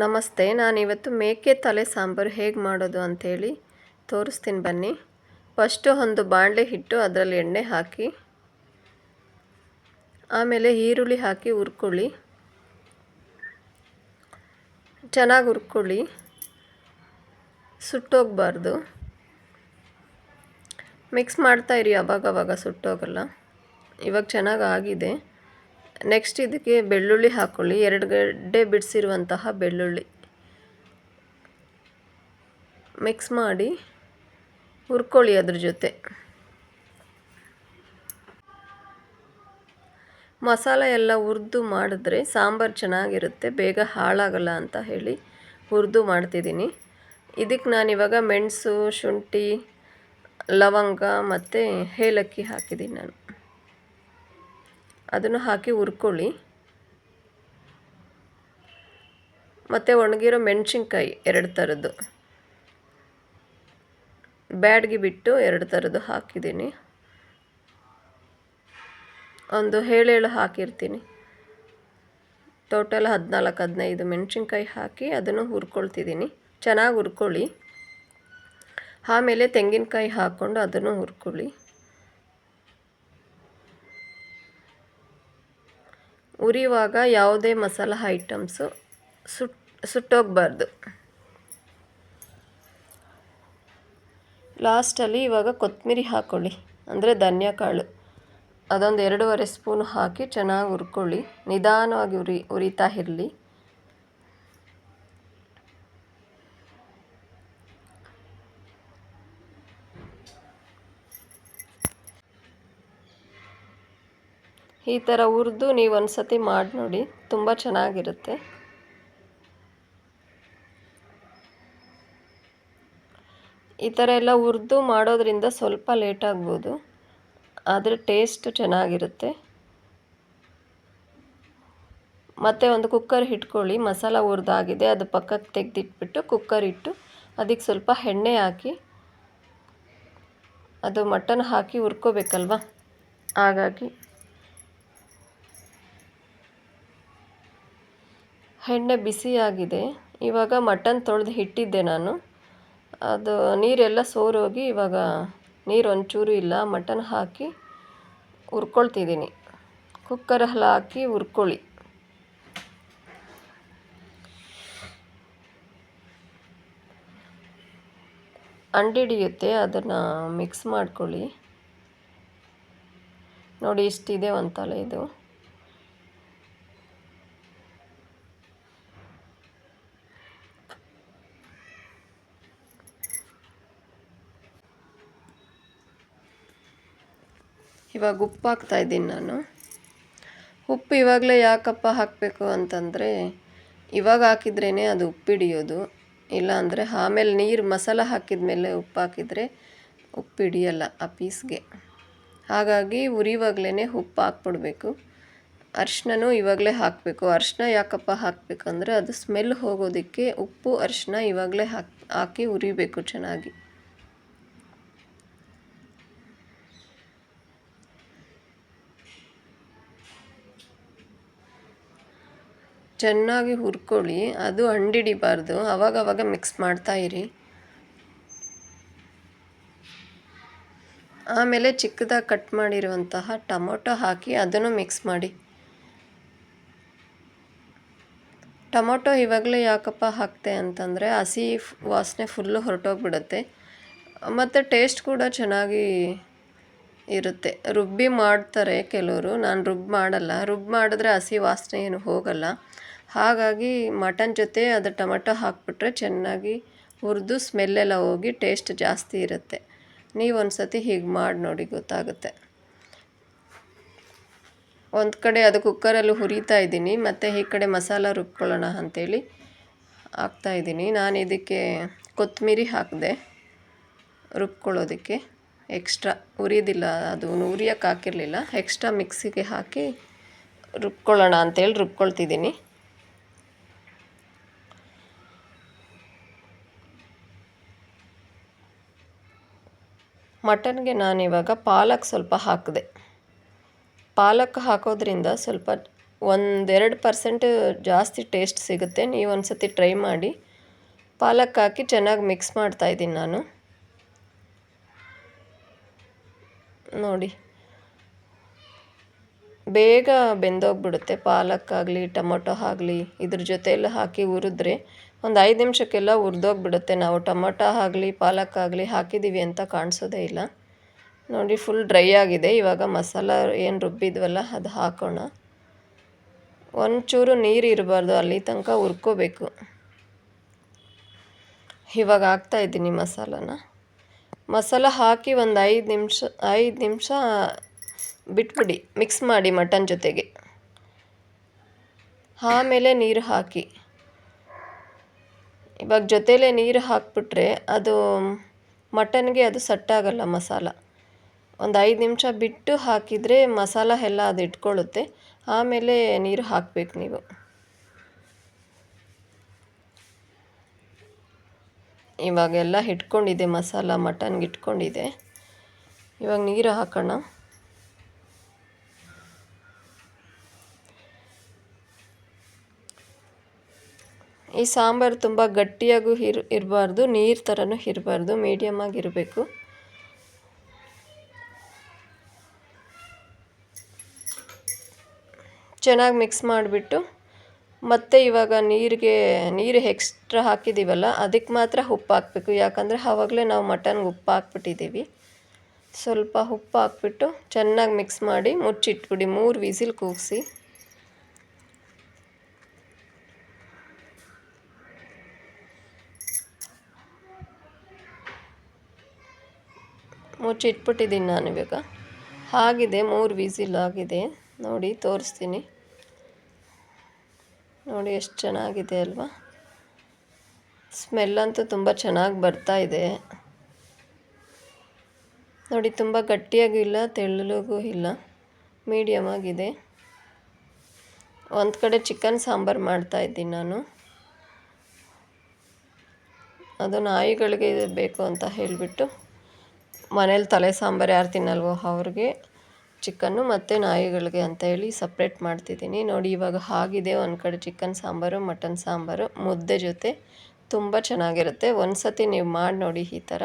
ನಮಸ್ತೆ, ನಾನಿವತ್ತು ಮೇಕೆ ತಲೆ ಸಾಂಬಾರು ಹೇಗೆ ಮಾಡೋದು ಅಂಥೇಳಿ ತೋರಿಸ್ತೀನಿ ಬನ್ನಿ. ಫಸ್ಟು ಒಂದು ಬಾಣಲೆ ಹಿಟ್ಟು, ಅದರಲ್ಲಿ ಎಣ್ಣೆ ಹಾಕಿ, ಆಮೇಲೆ ಈರುಳ್ಳಿ ಹಾಕಿ ಹುರ್ಕೊಳ್ಳಿ. ಚೆನ್ನಾಗಿ ಹುರ್ಕೊಳ್ಳಿ. ಸುಟ್ಟೋಗಬಾರ್ದು. ಮಿಕ್ಸ್ ಮಾಡ್ತಾಯಿರಿ ಅವಾಗವಾಗ ಸುಟ್ಟೋಗಲ್ಲ. ಇವಾಗ ಚೆನ್ನಾಗಿ ಆಗಿದೆ. ನೆಕ್ಸ್ಟ್ ಇದಕ್ಕೆ ಬೆಳ್ಳುಳ್ಳಿ ಹಾಕ್ಕೊಳ್ಳಿ ಎರಡು ಗಡ್ಡೆ ಬಿಡಿಸಿರುವಂತಹ ಬೆಳ್ಳುಳ್ಳಿ. ಮಿಕ್ಸ್ ಮಾಡಿ ಹುರ್ಕೊಳ್ಳಿ ಅದ್ರ ಜೊತೆ. ಮಸಾಲೆ ಎಲ್ಲ ಹುರಿದು ಮಾಡಿದ್ರೆ ಸಾಂಬಾರು ಚೆನ್ನಾಗಿರುತ್ತೆ. ಬೇಗ ಹಾಳಾಗಲ್ಲ ಅಂತ ಹೇಳಿ ಹುರಿದು ಮಾಡ್ತಿದ್ದೀನಿ. ಇದಕ್ಕೆ ನಾನಿವಾಗ ಮೆಣಸು, ಶುಂಠಿ, ಲವಂಗ ಮತ್ತು ಏಲಕ್ಕಿ ಹಾಕಿದ್ದೀನಿ ನಾನು. ಅದನ್ನು ಹಾಕಿ ಹುರ್ಕೊಳ್ಳಿ. ಮತ್ತು ಒಣಗಿರೋ ಮೆಣಸಿನ್ಕಾಯಿ ಎರಡು ಥರದ್ದು. ಬ್ಯಾಡ್ಗೆ ಬಿಟ್ಟು ಎರಡು ಥರದ್ದು ಹಾಕಿದ್ದೀನಿ. ಒಂದು ಹೇಳೇಳು ಹಾಕಿರ್ತೀನಿ. ಟೋಟಲ್ ಹದಿನಾಲ್ಕು, ಹದಿನೈದು ಮೆಣಸಿನ್ಕಾಯಿ ಹಾಕಿ ಅದನ್ನು ಹುರ್ಕೊಳ್ತಿದ್ದೀನಿ. ಚೆನ್ನಾಗಿ ಹುರ್ಕೊಳ್ಳಿ. ಆಮೇಲೆ ತೆಂಗಿನಕಾಯಿ ಹಾಕ್ಕೊಂಡು ಅದನ್ನು ಹುರ್ಕೊಳ್ಳಿ. ಉರಿಯುವಾಗ ಯಾವುದೇ ಮಸಾಲ ಐಟಮ್ಸು ಸುಟ್, ಸುಟ್ಟೋಗಬಾರ್ದು. ಲಾಸ್ಟಲ್ಲಿ ಇವಾಗ ಕೊತ್ತಂಬರಿ ಹಾಕ್ಕೊಳ್ಳಿ ಅಂದರೆ ಧನ್ಯ ಕಾಳು. ಅದೊಂದು ಎರಡೂವರೆ ಸ್ಪೂನ್ ಹಾಕಿ ಚೆನ್ನಾಗಿ ಹುರ್ಕೊಳ್ಳಿ. ನಿಧಾನವಾಗಿ ಉರಿ, ಉರಿತಾ ಇರಲಿ. ಈ ಥರ ಹುರಿದು ನೀವು ಒಂದು ಸತಿ ಮಾಡಿ ನೋಡಿ. ತುಂಬ ಚೆನ್ನಾಗಿರುತ್ತೆ. ಈ ಥರ ಎಲ್ಲ ಹುರಿದು ಮಾಡೋದ್ರಿಂದ ಸ್ವಲ್ಪ ಲೇಟ್ ಆಗ್ಬೋದು. ಆದರೆ ಟೇಸ್ಟ್ ಚೆನ್ನಾಗಿರುತ್ತೆ. ಮತ್ತು ಒಂದು ಕುಕ್ಕರ್ ಇಟ್ಕೊಳ್ಳಿ ಮಸಾಲ ಹುರಿದಾಗಿದೆ ಅದು ಪಕ್ಕಕ್ಕೆ ತೆಗೆದಿಟ್ಬಿಟ್ಟು ಕುಕ್ಕರ್ ಇಟ್ಟು ಅದಕ್ಕೆ ಸ್ವಲ್ಪ ಎಣ್ಣೆ ಹಾಕಿ, ಅದು ಮಟನ್ ಹಾಕಿ ಹುರ್ಕೋಬೇಕಲ್ವ? ಹಾಗಾಗಿ ಎಣ್ಣೆ ಬಿಸಿಯಾಗಿದೆ. ಇವಾಗ ಮಟನ್ ತೊಳೆದು ಇಟ್ಟಿದ್ದೆ ನಾನು. ಅದು ನೀರೆಲ್ಲ ಸೋರೋಗಿ ಇವಾಗ ನೀರು ಒಂಚೂರು ಇಲ್ಲ ಮಟನ್ ಹಾಕಿ ಹುರ್ಕೊಳ್ತಿದ್ದೀನಿ. ಕುಕ್ಕರಲ್ಲಿ ಹಾಕಿ ಹುರ್ಕೊಳ್ಳಿ. ಅಂಡಿಡಿಯುತ್ತೆ ಅದನ್ನು ಮಿಕ್ಸ್ ಮಾಡ್ಕೊಳ್ಳಿ. ನೋಡಿ ಇಷ್ಟಿದೆ ಒಂದು ತಲೆ ಇದು. ಇವಾಗ ಉಪ್ಪು ಹಾಕ್ತಾಯಿದ್ದೀನಿ ನಾನು. ಉಪ್ಪು ಇವಾಗಲೇ ಯಾಕಪ್ಪ ಹಾಕಬೇಕು ಅಂತಂದರೆ, ಇವಾಗ ಹಾಕಿದ್ರೇ ಅದು ಉಪ್ಪಿಡಿಯೋದು. ಇಲ್ಲ ಅಂದರೆ ಆಮೇಲೆ ನೀರು ಮಸಾಲ ಹಾಕಿದ ಮೇಲೆ ಉಪ್ಪು ಹಾಕಿದರೆ ಉಪ್ಪು ಹಿಡಿಯಲ್ಲ ಆ ಪೀಸ್ಗೆ. ಹಾಗಾಗಿ ಉರಿವಾಗಲೇ ಉಪ್ಪು ಹಾಕ್ಬಿಡ್ಬೇಕು. ಅರ್ಶಿನೂ ಇವಾಗಲೇ ಹಾಕಬೇಕು. ಅರ್ಶಿನ ಯಾಕಪ್ಪ ಹಾಕಬೇಕಂದ್ರೆ ಅದು ಸ್ಮೆಲ್ ಹೋಗೋದಕ್ಕೆ ಉಪ್ಪು ಅರಿಶಿನ ಇವಾಗಲೇ ಹಾಕಿ ಹಾಕಿ ಉರಿಬೇಕು ಚೆನ್ನಾಗಿ. ಚೆನ್ನಾಗಿ ಹುರ್ಕೊಳ್ಳಿ, ಅದು ಹಂಡಿಡಿಬಾರ್ದು ಅವಾಗವಾಗ ಮಿಕ್ಸ್ ಮಾಡ್ತಾ ಇರಿ. ಆಮೇಲೆ ಚಿಕ್ಕದಾಗಿ ಕಟ್ ಮಾಡಿರುವಂತಹ ಟೊಮೊಟೊ ಹಾಕಿ ಅದನ್ನು ಮಿಕ್ಸ್ ಮಾಡಿ. ಟೊಮೊಟೊ ಇವಾಗಲೇ ಯಾಕಪ್ಪ ಹಾಕ್ತೆ ಅಂತಂದರೆ ಹಸಿ ವಾಸನೆ ಫುಲ್ಲು ಹೊರಟೋಗ್ಬಿಡುತ್ತೆ. ಮತ್ತು ಟೇಸ್ಟ್ ಕೂಡ ಚೆನ್ನಾಗಿ ಇರುತ್ತೆ. ರುಬ್ಬಿ ಮಾಡ್ತಾರೆ ಕೆಲವರು. ನಾನು ರುಬ್ಬಿ ಮಾಡಲ್ಲ. ರುಬ್ಬಿ ಮಾಡಿದ್ರೆ ಹಸಿ ವಾಸನೆ ಏನು ಹೋಗಲ್ಲ. ಹಾಗಾಗಿ ಮಟನ್ ಜೊತೆ ಅದು ಟೊಮೆಟೊ ಹಾಕಿಬಿಟ್ರೆ ಚೆನ್ನಾಗಿ ಹುರಿದು ಸ್ಮೆಲ್ಲೆಲ್ಲ ಹೋಗಿ ಟೇಸ್ಟ್ ಜಾಸ್ತಿ ಇರುತ್ತೆ. ನೀವು ಒಂದು ಸತಿ ಹೀಗೆ ಮಾಡಿ ನೋಡಿ ಗೊತ್ತಾಗುತ್ತೆ. ಒಂದು ಕಡೆ ಅದು ಕುಕ್ಕರಲ್ಲಿ ಹುರಿತಾ ಇದ್ದೀನಿ, ಮತ್ತು ಈ ಕಡೆ ಮಸಾಲ ರುಬ್ಕೊಳ್ಳೋಣ ಅಂಥೇಳಿ ಹಾಕ್ತಾಯಿದ್ದೀನಿ ನಾನು ಇದಕ್ಕೆ ಕೊತ್ತಂಬರಿ ಹಾಕಿದೆ ರುಬ್ಕೊಳ್ಳೋದಕ್ಕೆ. ಎಕ್ಸ್ಟ್ರಾ ಉರಿಯೋದಿಲ್ಲ ಅದು ಉರಿಯೋಕ್ಕೆ ಹಾಕಿರಲಿಲ್ಲ. ಎಕ್ಸ್ಟ್ರಾ ಮಿಕ್ಸಿಗೆ ಹಾಕಿ ರುಬ್ಕೊಳ್ಳೋಣ ಅಂತೇಳಿ ರುಬ್ಕೊಳ್ತಿದ್ದೀನಿ. ಮಟನ್ಗೆ ನಾನಿವಾಗ ಪಾಲಕ್ ಸ್ವಲ್ಪ ಹಾಕಿದೆ. ಪಾಲಕ್ ಹಾಕೋದ್ರಿಂದ ಸ್ವಲ್ಪ ಒಂದೆರಡು ಪರ್ಸೆಂಟ್ ಜಾಸ್ತಿ ಟೇಸ್ಟ್ ಸಿಗುತ್ತೆ. ನೀವು ಒಂದು ಸತಿ ಟ್ರೈ ಮಾಡಿ. ಪಾಲಕ್ ಹಾಕಿ ಚೆನ್ನಾಗಿ ಮಿಕ್ಸ್ ಮಾಡ್ತಾಯಿದ್ದೀನಿ ನಾನು. ನೋಡಿ. ಬೇಗ ಬೆಂದೋಗ್ಬಿಡುತ್ತೆ. ಪಾಲಕ್ಕಾಗಲಿ, ಟೊಮೊಟೊ ಆಗಲಿ, ಇದ್ರ ಜೊತೆಯಲ್ಲಿ ಹಾಕಿ ಹುರಿದ್ರೆ ಒಂದು ಐದು ನಿಮಿಷಕ್ಕೆಲ್ಲ ಹುರಿದೋಗ್ಬಿಡುತ್ತೆ. ನಾವು ಟೊಮೊಟೊ ಆಗಲಿ, ಪಾಲಕ್ ಆಗಲಿ ಹಾಕಿದ್ದೀವಿ ಅಂತ ಕಾಣಿಸೋದೇ ಇಲ್ಲ. ನೋಡಿ ಫುಲ್ ಡ್ರೈ ಆಗಿದೆ. ಇವಾಗ ಮಸಾಲ ಏನು ರುಬ್ಬಿದ್ವಲ್ಲ, ಅದು ಹಾಕೋಣ. ಒಂಚೂರು ನೀರು ಇರಬಾರ್ದು, ಅಲ್ಲಿ ತನಕ ಹುರ್ಕೋಬೇಕು. ಇವಾಗ ಹಾಕ್ತಾಯಿದ್ದೀನಿ ಮಸಾಲನ. ಮಸಾಲ ಹಾಕಿ ಒಂದು ಐದು ನಿಮಿಷ ಐದು ನಿಮಿಷ ಬಿಟ್ಬಿಡಿ ಮಿಕ್ಸ್ ಮಾಡಿ ಮಟನ್ ಜೊತೆಗೆ. ಆಮೇಲೆ ನೀರು ಹಾಕಿ. ಇವಾಗ ಜೊತೆಲೇ ನೀರು ಹಾಕಿಬಿಟ್ರೆ ಅದು ಮಟನ್ಗೆ ಅದು ಸಟ್ಟಾಗಲ್ಲ ಮಸಾಲ. ಒಂದು ಐದು ನಿಮಿಷ ಬಿಟ್ಟು ಹಾಕಿದರೆ ಮಸಾಲ ಎಲ್ಲ ಅದು ಇಟ್ಕೊಳ್ಳುತ್ತೆ. ಆಮೇಲೆ ನೀರು ಹಾಕಬೇಕು ನೀವು. ಇವಾಗೆಲ್ಲ ಇಟ್ಕೊಂಡಿದೆ ಮಸಾಲ, ಮಟನ್ಗೆ ಇಟ್ಕೊಂಡಿದೆ. ಇವಾಗ ನೀರು ಹಾಕೋಣ. ಈ ಸಾಂಬಾರು ತುಂಬ ಗಟ್ಟಿಯಾಗೂ ಇರ್ ಇರಬಾರ್ದು, ನೀರು ಥರನೂ ಇರಬಾರ್ದು ಮೀಡಿಯಮ್ಮಾಗಿ ಇರಬೇಕು ಚೆನ್ನಾಗಿ ಮಿಕ್ಸ್ ಮಾಡಿಬಿಟ್ಟು, ಮತ್ತೆ ಇವಾಗ ನೀರಿಗೆ, ನೀರು ಎಕ್ಸ್ಟ್ರಾ ಹಾಕಿದ್ದೀವಲ್ಲ ಅದಕ್ಕೆ ಮಾತ್ರ ಉಪ್ಪು ಹಾಕಬೇಕು. ಯಾಕಂದರೆ ಆವಾಗಲೇ ನಾವು ಮಟನ್ಗೆ ಉಪ್ಪು ಹಾಕ್ಬಿಟ್ಟಿದ್ದೀವಿ. ಸ್ವಲ್ಪ ಉಪ್ಪು ಹಾಕ್ಬಿಟ್ಟು ಚೆನ್ನಾಗಿ ಮಿಕ್ಸ್ ಮಾಡಿ ಮುಚ್ಚಿಟ್ಬಿಡಿ, ಮೂರು ವಿಸಿಲ್ ಕೂಗಿಸಿ. ಮುಚ್ಚಿಟ್ಬಿಟ್ಟಿದ್ದೀನಿ ನಾನು ಇವಾಗ. ಆಗಿದೆ ಮೂರು ವಿಸಿಲ್ ಆಗಿದೆ. ನೋಡಿ, ತೋರಿಸ್ತೀನಿ. ನೋಡಿ, ಎಷ್ಟು ಚೆನ್ನಾಗಿದೆ ಅಲ್ವಾ? ಸ್ಮೆಲ್ಲಂತೂ ತುಂಬ ಚೆನ್ನಾಗಿ ಬರ್ತಾ ಇದೆ. ನೋಡಿ, ತುಂಬ ಗಟ್ಟಿಯಾಗೂ ಇಲ್ಲ ತೆಳ್ಳಗೂ ಇಲ್ಲ ಮೀಡಿಯಮ್ ಆಗಿದೆ. ಒಂದು ಕಡೆ ಚಿಕನ್ ಸಾಂಬಾರು ಮಾಡ್ತಾಯಿದ್ದೀನಿ ನಾನು. ಅದು ನಾಯಿಗಳಿಗೆ ಬೇಕು ಅಂತ ಹೇಳಿಬಿಟ್ಟು ಮನೇಲಿ ತಲೆ ಸಾಂಬಾರು ಯಾರು ತಿನ್ನಲ್ವೋ ಅವ್ರಿಗೆ ಚಿಕನ್ನು ಮತ್ತು ನಾಯಿಗಳಿಗೆ ಅಂತ ಹೇಳಿ ಸಪ್ರೇಟ್ ಮಾಡ್ತಿದ್ದೀನಿ. ನೋಡಿ ಇವಾಗ ಆಗಿದೆ ಒಂದು ಕಡೆ ಚಿಕನ್ ಸಾಂಬಾರು ಮಟನ್ ಸಾಂಬಾರು. ಮುದ್ದೆ ಜೊತೆ ತುಂಬ ಚೆನ್ನಾಗಿರುತ್ತೆ. ಒಂದು ಸತಿ ನೀವು ಮಾಡಿ ನೋಡಿ ಈ ಥರ